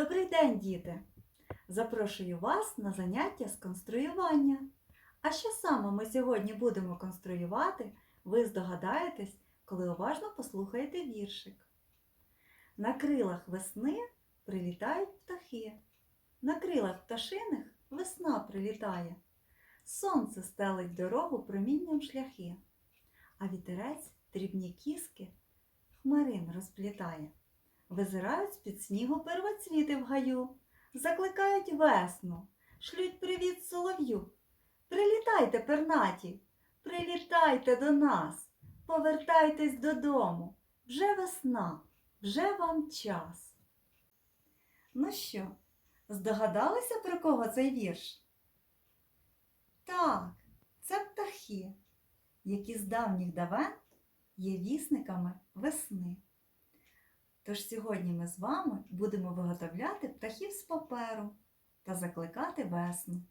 Добрий день, діти! Запрошую вас на заняття з конструювання. А що саме ми сьогодні будемо конструювати, ви здогадаєтесь, коли уважно послухаєте віршик. На крилах весни прилітають птахи. На крилах пташиних весна прилітає. Сонце стелить дорогу промінням шляхи, а вітерець дрібні кіски хмарин розплітає. Визирають з-під снігу первоцвіти в гаю, закликають весну, шлють привіт солов'ю. Прилітайте, пернаті, прилітайте до нас, повертайтесь додому. Вже весна, вже вам час. Ну що, здогадалися, про кого цей вірш? Так, це птахи, які з давніх давен є вісниками весни. Тож сьогодні ми з вами будемо виготовляти птахів з паперу та закликати весну.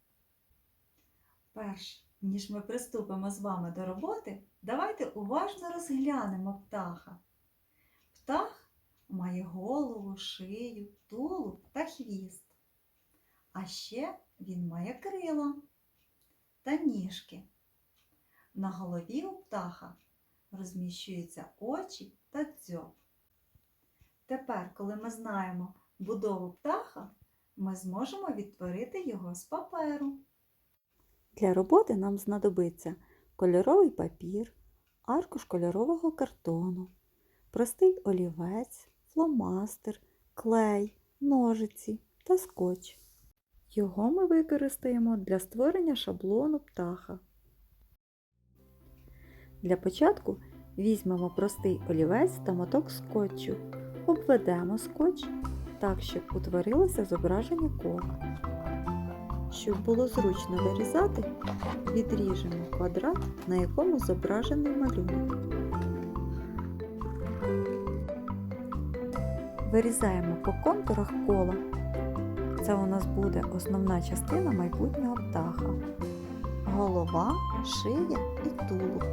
Перш ніж ми приступимо з вами до роботи, давайте уважно розглянемо птаха. Птах має голову, шию, тулуб та хвіст. А ще він має крила та ніжки. На голові у птаха розміщуються очі та дзьоб. Тепер, коли ми знаємо будову птаха, ми зможемо відтворити його з паперу. Для роботи нам знадобиться кольоровий папір, аркуш кольорового картону, простий олівець, фломастер, клей, ножиці та скотч. Його ми використаємо для створення шаблону птаха. Для початку візьмемо простий олівець та моток скотчу, обведемо скотч так, щоб утворилося зображення кола. Щоб було зручно вирізати, відріжемо квадрат, на якому зображений малюнок. Вирізаємо по контурах кола. Це у нас буде основна частина майбутнього птаха. Голова, шия і тулуб.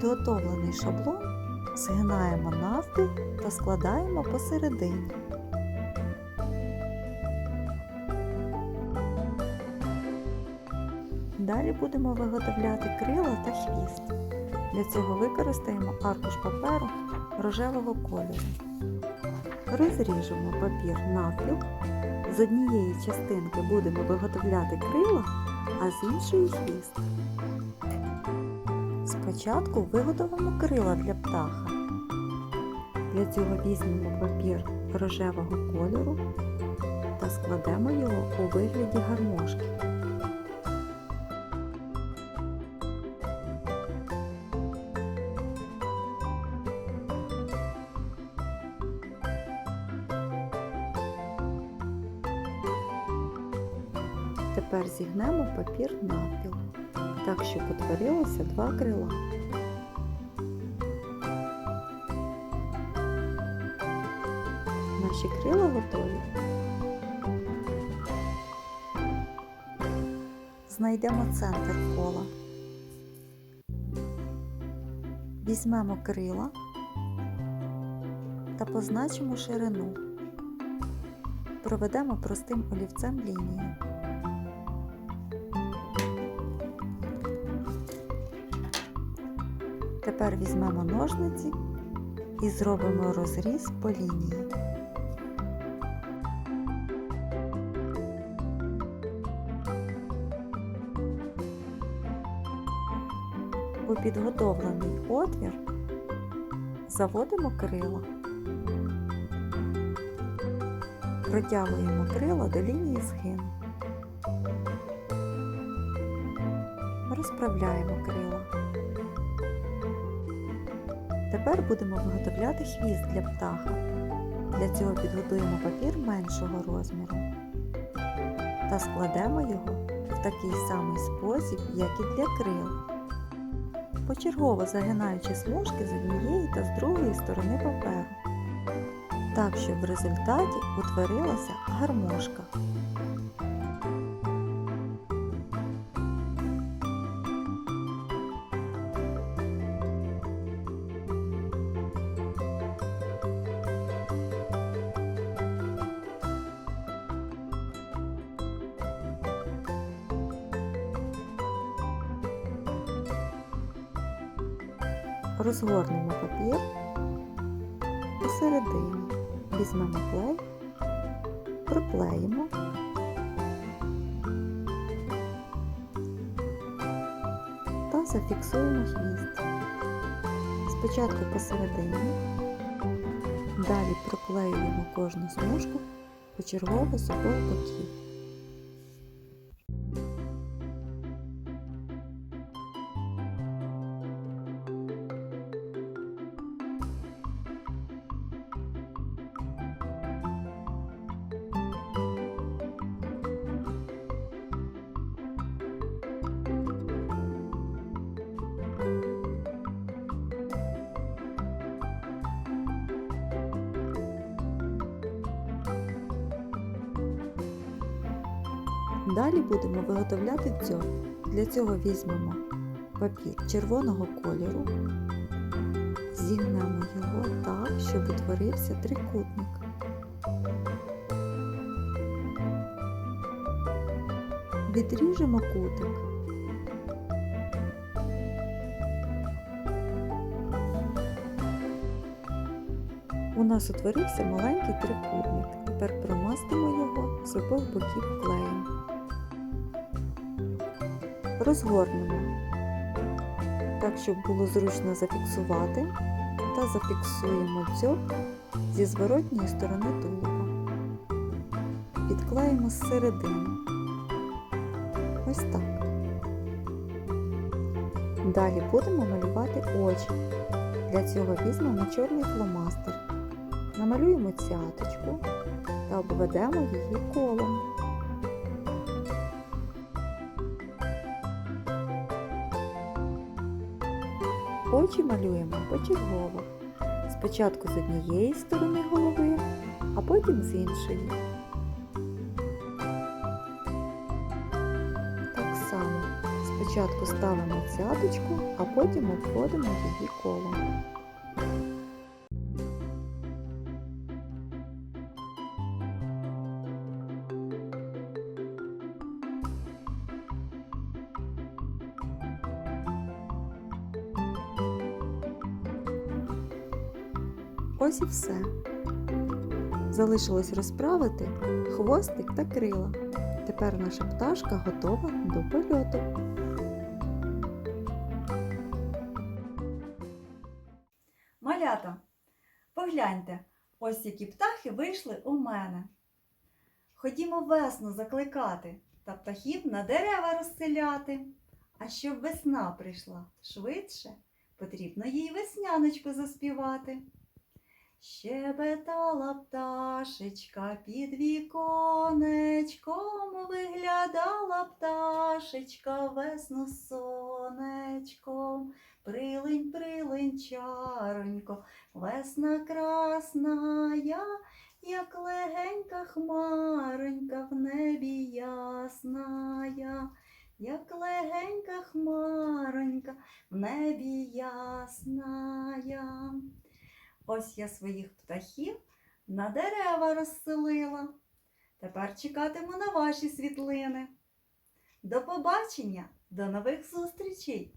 Підготовлений шаблон згинаємо навпіл та складаємо посередині. Далі будемо виготовляти крила та хвіст. Для цього використаємо аркуш паперу рожевого кольору. Розріжемо папір навпіл. З однієї частинки будемо виготовляти крила, а з іншої хвіст. Спочатку виготовимо крила для птаха. Для цього візьмемо папір рожевого кольору та складемо його у вигляді гармошки. Тепер зігнемо папір навпіл, так щоб утворилося два крила. Наші крила готові. Знайдемо центр кола. Візьмемо крила та позначимо ширину. Проведемо простим олівцем лінію. Тепер візьмемо ножниці і зробимо розріз по лінії. У підготовлений отвір заводимо крила. Протягуємо крила до лінії згину. Розправляємо крила. Тепер будемо виготовляти хвіст для птаха. Для цього підготуємо папір меншого розміру та складемо його в такий самий спосіб, як і для крил, почергово загинаючи смужки з однієї та з другої сторони паперу, так, щоб в результаті утворилася гармошка. Розгорнемо папір посередині. Візьмемо клей, приклеїмо. Та зафіксуємо хвіст. Спочатку посередині, далі проклеюємо кожну смужку почергово з обох боків. Далі будемо виготовляти дзьоб. Для цього візьмемо папір червоного кольору, зігнемо його так, щоб утворився трикутник. Відріжемо кутик. У нас утворився маленький трикутник. Тепер промастимо його з обох боків клеєм. Розгорнемо так, щоб було зручно зафіксувати, та зафіксуємо дзьоб зі зворотньої сторони тулуба. Підклеїмо зсередини. Ось так. Далі будемо малювати очі. Для цього візьмемо чорний фломастер, намалюємо цяточку та обведемо її колом. Очі малюємо почергово. Спочатку з однієї сторони голови, а потім з іншої. Так само спочатку ставимо цяточку, а потім обходимо її колом. Ось і все. Залишилось розправити хвостик та крила. Тепер наша пташка готова до польоту. Малята, погляньте, ось які птахи вийшли у мене. Ходімо весну закликати та птахів на дерева розселяти. А щоб весна прийшла швидше, потрібно їй весняночку заспівати. Щебетала пташечка під віконечком, виглядала пташечка весну сонечком. Прилинь, прилинь, чаронько, весна красна як легенька хмаронька в небі ясна я, як легенька хмаронька в небі ясна я. Ось я своїх птахів на дерева розселила. Тепер чекатиму на ваші світлини. До побачення, до нових зустрічей!